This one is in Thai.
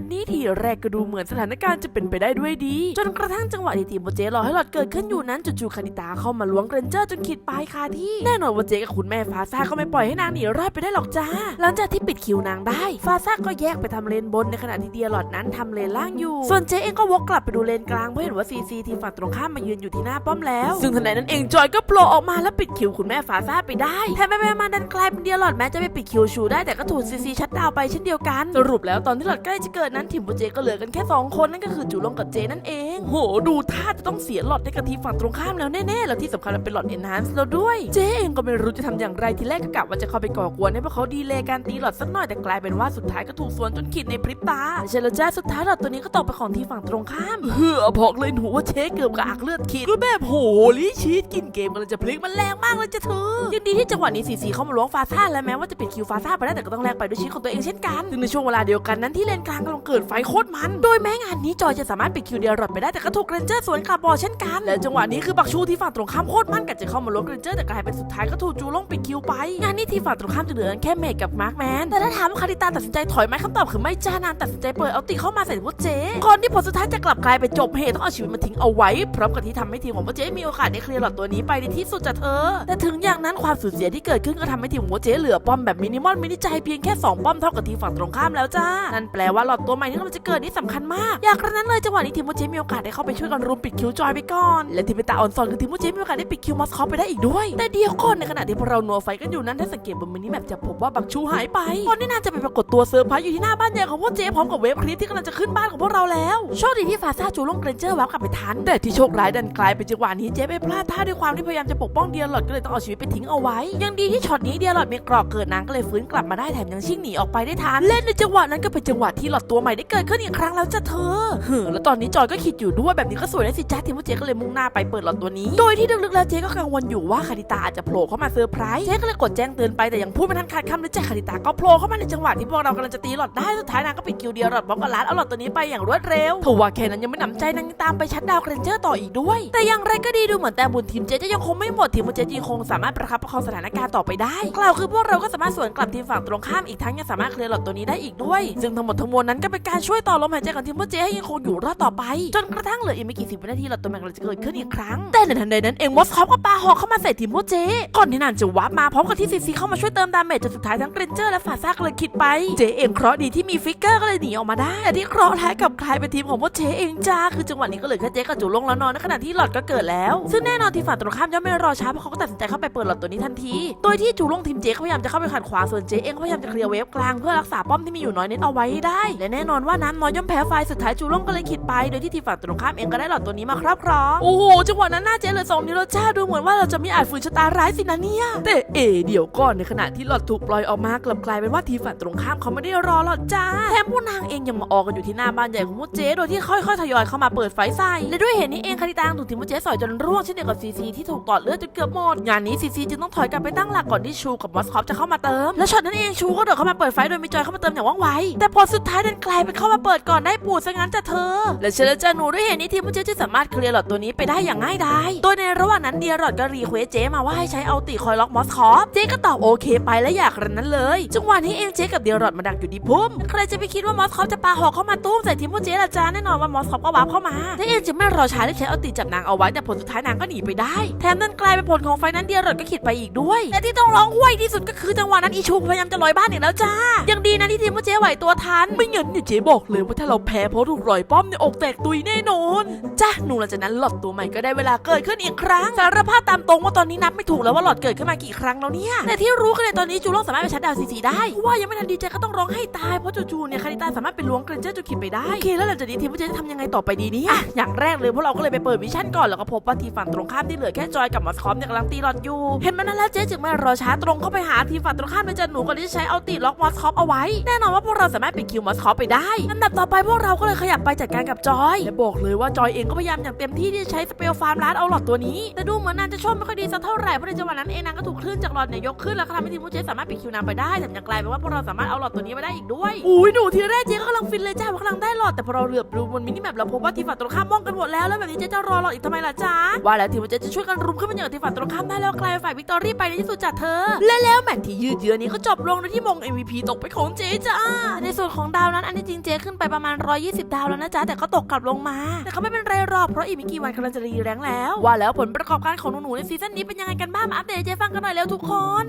นนี้ทีแรกก็ดูเหมือนสถานการณ์จะเป็นไปได้ด้วยดี จนกระทั่งจังหวะที่ทีมโปรเจรอให้หลอดเกิดขึ้นอยู่นั้นจู่ๆคานิตาเข้ามาล้วงเกรนเจอร์จนขีดปลายคาที่แน่นอนว่าเจกับคุณแม่ฟาซาก็ไม่ปล่อยให้นางหนีรอดไปได้หรอกจ้า หลังจากที่ปิดคิวนางได้ ฟาซาก็แยกไปทำเลนบนในขณะที่เดียหลอดนั้นทำเลนล่างอยู่ ส่วนเจเองก็วกกลับไปดูเลนกลางเพราะเห็นว่าซีซีทีมฝั่งตรงข้ามมายืนอยู่ที่หน้าป้อมแล้ว ซึ่งทันใดนั้นเองจอยก็โผล่ออกมาแล้วปิดคิวคุณแม่ฟาซาไปได้แถมไปๆมาดันกลายเป็นเดียหลอดแม้จะไปปิดคิวชูได้แต่ก็ถูกซีซีชัดดาวน์ไปเช่นเดียวกันสรุปแล้วตอนที่หลอดใกล้จะเกิดนั้นทีมโปรเจก็เหลือกันแค่สองคนนั่นก็คือจูลงกับเจนั่นเอง โห ดูท่าจะต้องเสียหลอดให้กับทีมฝั่งตรงข้ามแล้วแน่ๆ แล้วที่สำคัญมันเป็นหลอดเอนฮานซ์แล้วด้วย เจเองก็ไม่รู้จะทำอย่างไรทีแรกก็กะว่าจะเข้าไปก่อกวนให้พวกเขาดีเลย์การตีหลอดสักหน่อยแต่กลายเป็นว่าสุดท้ายก็ถูกสวนจนขีดในพริบตาใช่แล้วจ้าสุดท้ายหลอดตัวนี้ก็ตกไปของทีมฝั่งตรงข้ามเฮ้อบอกเลยหนูว่าเชคเกือบกระอักเลือดขีดก็แบบโหลิชีสกินเกมกันเลยจะพลิกมันแรงมากเลยจ้ะเธอยังดีที่จังหวะนี้สีสีเข้ามาล้วงฟาซ่าแล้วแม้ว่าจะปิดคิวฟาซ่าไปได้แต่ก็ต้องแลกไปด้วยชีวิตของตัวเองเช่นกันซึ่งในช่วงเวลาเดียวกันนั้นที่เลนกลางกำลังเกิดไฟโคตรมัน โดยแม้งานนี้จอยจะสามารถปิดคิวเดียร์รอดไปได้แต่ก็ถูกเกรนเจอร์สวนกลับบอลเช่นกัน และจังหวะนี้คือบักชูที่ฝั่งตรงข้ามโคตรมั่นกัดจะเข้ามาล้วงเกรนเจอร์แต่กลายเป็นสุดท้ายก็ถูกจูลงปิดคิวไป งานนี้ทีมฝั่งตรงข้ามจะเหลือแค่เมกกับมาร์คแมน แต่ถ้าถามว่าคาริตาตัดสินใจถอยไหมคำตอบคือไม่จ้านางตัดสินใจเปิดเอาตีเข้ามาใส่พวกเจก่อนที่ผลสุดท้ายจะกลับกลายเป็นจบเหตุต้องเอาชีวิตมาทิ้งเอาไว้พร้อมกับที่ทำให้ทีมของพวกเจมีโอกาสได้เคลียร์หลอดตัวนี้ไปในที่สุดจากเธอ แต่ถึงอย่างนั้นความสูญเสียที่เกิดขึ้นก็ทำให้ทีมของพวกเจเหลือป้อมแบบมินิมอลมินิใจเพียงแค่สองป้อมเท่ากับทีมฝั่งตรงข้ามแล้วจ้านั่นแปลว่าหลอดตัวใหม่ที่กำลังจะเกิดนี่สำคัญมาก อย่างกระนั้นเลยจังหวะนี้ทีมพวกเจมีโอกาสได้เข้าไปช่วยกันรุมปิดคิวจอยไปก่อน และทีมเปตาออนซอนคือทีมพวกเจมีโอกาสได้ปิดคิวมอสคอปไปได้อีกด้วย แต่เดียวก่อนในขณะที่พวกเราหนัวไฟกันอยู่นั้นถ้าสังเกตบนมินิแมปจะพบว่าบักชูหายไปตอนนี้น่าจะไปปรากฏตัวเซอร์ไพรส์อยู่ที่หน้าบ้านใหญ่ของพวกเจพร้อมกับเวฟคลิปที่กำลังจะขึ้นบ้านของพวกเราแล้วโชคดีที่ฟาซ่าจูลงเกรนเจอร์วับกลับไปทันแต่ที่โชคร้ายดันกลายเป็นจังหวะนี้เจไปพลาดท่าด้วยความที่พยายามจะปกป้องเดียร์ลอดก็เลยต้องเอาชีวิตไปทิ้งเอาไว้ ยังดีที่ช็อตนี้เดียร์ลอดมีกรอกเกิดนางก็เลยฟื้นกลับมาได้แถมยังชิ่งหนีออกไปได้ทันเล่นในจังหวะนั้นก็เป็นจังหวะที่หลอดตัวใหม่ได้เกิดขึ้นอีกครั้งแล้วจ้ะเธอเฮ้อแล้วตอนนี้จอยก็คิดอยู่ด้วยแบบนี้ก็สวยได้สิจ้าทีมพวกเจก็เลยมุ่งหน้าไปเปิดหลอดตัวนี้ โดยที่ลึกๆแล้วเจก็กังวลอยู่ว่าคาริตาอาจจะโผล่เข้ามาเซอร์ไพรส์เจก็เลยกดแจ้งเตือนไปแต่ยังพูดไม่ทันขาดคำเลยจ้ะคาริตาก็โผล่เข้ามาในจังหวะที่พวกเรากำลังจะตีหลอดได้สุดท้ายนางก็ปิดคิวเดียวหลอดบล็อกกับลัดเอาหลอดตัวนี้ไปอย่างรวดเร็วถือว่าแค่นั้นยังไม่หนำใจนางยังตามไปชัดดาวเกรนเจอร์ต่ออีกด้วย แต่อย่างไรก็ดีดูเหมือนแต่บุญทีมเจจะยังคงไม่หมดทีมเจยังคงสามารถประคับประคองสถานการณ์ต่อไปได้กล่าวคือพวกเราก็สามารถสวนกลับทีมฝั่งตรงข้ามอีกทั้งยังสามารถเคลียร์หลอดตัวนี้ได้อีกด้วย ซึ่งทั้งหมดทั้งมวลนั้นก็เป็นการช่วยต่อลมหายใจของทีมเพวกเจให้ยังคงอยู่รอดต่อไป จนกระทั่งเหลืออีกไม่กี่สิบวินาทีหลอดตัวใหม่กำลังจะเกิดขึ้นอีกครั้ง แต่ในทันใดนั้นเองมอสคอปก็ปาหอกเข้ามาใส่ทีมเพวกเจก่อนที่นานจะวาร์ปมาพร้อมกับที่ซีซีเข้ามาช่วยเติมดาเมจจนสุดท้ายทั้งเกรนเจอร์และฟาซากเลยคิดไปเจเองเคราะห์ดีที่มีฟิกเกอร์ก็เลยหนีออกมาได้แต่ที่เคราะห์ร้ายกับกลายเป็นทีมของพวกเจเองจ้าคือจังหวะนี้ก็เหลือแค่เจกับจูลงแล้วนอนในขณะที่หลอดก็เกิดแล้ว ซึ่งแน่นอนทีมฝั่งตรงข้ามย่อมไม่รอช้าเพราะเขาก็ตัดสินใจเข้าไปเปิดหลอดตัวนี้ทันทีโดยที่จูลงทีมเจเขาพยายามจะเข้าไปขัดขวางส่วนเจเองก็พยายามจะเคลียร์เวฟกลางเพื่อรักษาป้อมที่มีอยู่น้อยเน้นเอาไว้ให้ได้และแน่นอนว่าน้ำน้อยย่อมแพ้ไฟสุดท้ายจูลงก็เลยขิดไป โดยที่ทีมฝั่งตรงข้ามเองก็ได้หลอดตัวนี้มาครอบครองโอ้โหจังหวะนั้นหน้าเจเหลือสองนิ้วแล้วจ้าดูเหมือนว่าเราจะมีอาจฝืนชะตาร้ายสินะเนี่ยแต่เอเดี๋ยวก่อนในขณะที่หลอดถูกปล่อยออกมากลับกลายเป็นว่าทีมฝั่งตรงข้ามเขาไม่ได้รอหลอดจ้าแถมผู้นางเองยังมาออกกันอยู่ที่หน้าบ้านใหญ่ของพวกเจโดยที่ค่อยๆทยอยเข้ามาเปิดไฟใส่และด้วยเหตุนี้เองคาริตางถูกทีมพวกเจสอยจนร่วงเช่นเดียวกับซีซีที่ถูกตอดเลือดจนเกือบหมดงานนี้ซีซีจึงต้องถอยกลับไปตั้งหลักก่อนที่ชูกับมอสคอปจะเข้ามาเติมและช็อตนั้นเองชูก็เดินเข้ามาเปิดไฟโดยมีจอยเข้ามาเติมอย่างว่องไวแต่พอสุดท้ายดันกลายเป็นเข้ามาเปิดก่อนได้ปูดซะงั้นจะเธอ และเชลจาหนูด้วยเหตุนี้ทีมพวกเจจะสามารถเคลียร์หลอดตัวนี้ไปได้อย่างง่ายดายโดยในระหว่างนั้นเดียรอดก็รีเควสเจ๊มาว่าให้ใช้เอาติคอยล็อกมอสคอปเจ๊ก็ตอบโอเคไปและอยากรันนั้นเลยจังหวะนี้เองเจ๊กับเดียรอดมาดักอยู่ดีพุ่มใครจะไปคิดว่ามอสคอปจะปาหอกเข้ามาตุ้มใส่ทีมพวกเจ๊ละจ้าแน่นอนว่ามอสคอปก็วาร์ปเข้ามาและเองจึงไม่รอช้าที่ใช้เอาติจับนางเอาไว้แต่ผลสุดท้ายนางก็หนีไปได้ แถมนั่นกลายเป็นผลของไฟนั้นเดียรอดก็ขิดไปอีกด้วยและที่ต้องร้องห้วยที่สุดก็คือจังหวะนั้นอีชูพยายามจะลอยบ้านอีกแล้วจ้ายังดีนะที่ทีมพวกเจ๊ไหวตัวทันไม่งั้นเนี่ยเจบอกเลยว่าถ้าเราแพ้เพราะถูกลอยป้อมเนี่ยอกแตกตุยแน่นอนจ้าหนูหลังจากนั้นหลอดตัวใหม่ก็ได้เวลาเกิดขึ้นอีกครั้งสารภาพตามตรงว่าตอนนี้นับไม่ถูกแล้วว่าหลอดเกิดขึ้นมากี่ครั้งแล้วเนี่ยแต่ที่รู้กันในตอนนี้จูโร่สามารถไปชัดดาวน์ซีซีได้เพราะว่ายังไม่ทันดีใจก็ต้องร้องให้ตายเพราะจู่ๆเนี่ยคาริตาสามารถไปล้วงเกรนเจอร์จูคิดไปได้โอเคแล้วหลังจากนี้ทีมพวกเจจะทำยังไงต่อไปดีเนี่ยอะอย่างแรกเลยพวกเราก็เลยไปเปิดวิชั่นก่อนแล้วก็พบว่าทีมฝั่งตรงข้ามที่เหลือแค่จอยกับมอสคอมเนี่ยกำลังตีหลอดอยู่เห็นมันนั่นแล้วเจ๊จึงไม่รอช้าตรงเข้าไปหาทีมฝั่งตรงข้ามโดยจะหนูก่อนที่จะใช้เอาตีล็อกมอสคอปเอาไว้แน่นอนว่าพวกเราสามารถปิดคิวมอสคอปไปได้อันดับต่อไปพวกเราก็เลยขยับไปจัดการกับจอยและบอกเลยว่าจอยเองก็พยายามอย่างเต็มที่ที่จะใช้สเปลฟาร์มลัดเอาหลอดตัวนี้แต่ดูเหมือนนางจะโชคไม่ค่อยดีสักเท่าไหร่เพราะในจังหวะนั้นเองนางก็ถูกคลื่นจากหลอดเนี่ยยกขึ้นแล้วก็ทำให้ทีมผู้เจ๊สามารถปิดคิวนางไปได้แต่ยังกลายเป็นว่าพวกเราสามารถเอาหลอดตัวนี้ไปได้อีกด้วยอุ้ยหนูทีแรกเจ๊ก็กำลังฟินเลยจ้าว่ากำลังได้หลอดแต่พอเราเหลือบดูบนมินิแมปเราพบว่าทีมฝั่งตรงข้ามมองกันหมดแล้วแล้วแบบนี้เจ๊จะรอหลอดอีกทำไมล่ะจ๊ะว่าแล้วทีมผู้เจ๊จะช่วยกันรุมขึ้นมาอย่างทีมฝั่งตรงข้ามได้แล้วกลายเป็นฝ่ายวิกตอรี่ไปในที่สุดจากเธอและแล้วแมตช์ที่ยืดเยื้อนี้ก็จบลงโดยที่มง MVP ตกไปนของเจ๊จ้าในส่วนของดาวนั้นอันนี้จริงเจขึ้นไปประมาณ 120 ดาวแล้วนะจ๊ะแต่ก็ตกกลับลงมา แต่ก็ไม่เป็นไรหรอกเพราะอีกไม่กี่วันกำลังจะรีแรงแล้ว ว่าแล้วผลประกอบการของหนูๆในซีซั่นนี้เป็นยังไงกันบ้างมาอัปเดตเจฟังกันหน่อยแล้วทุกคน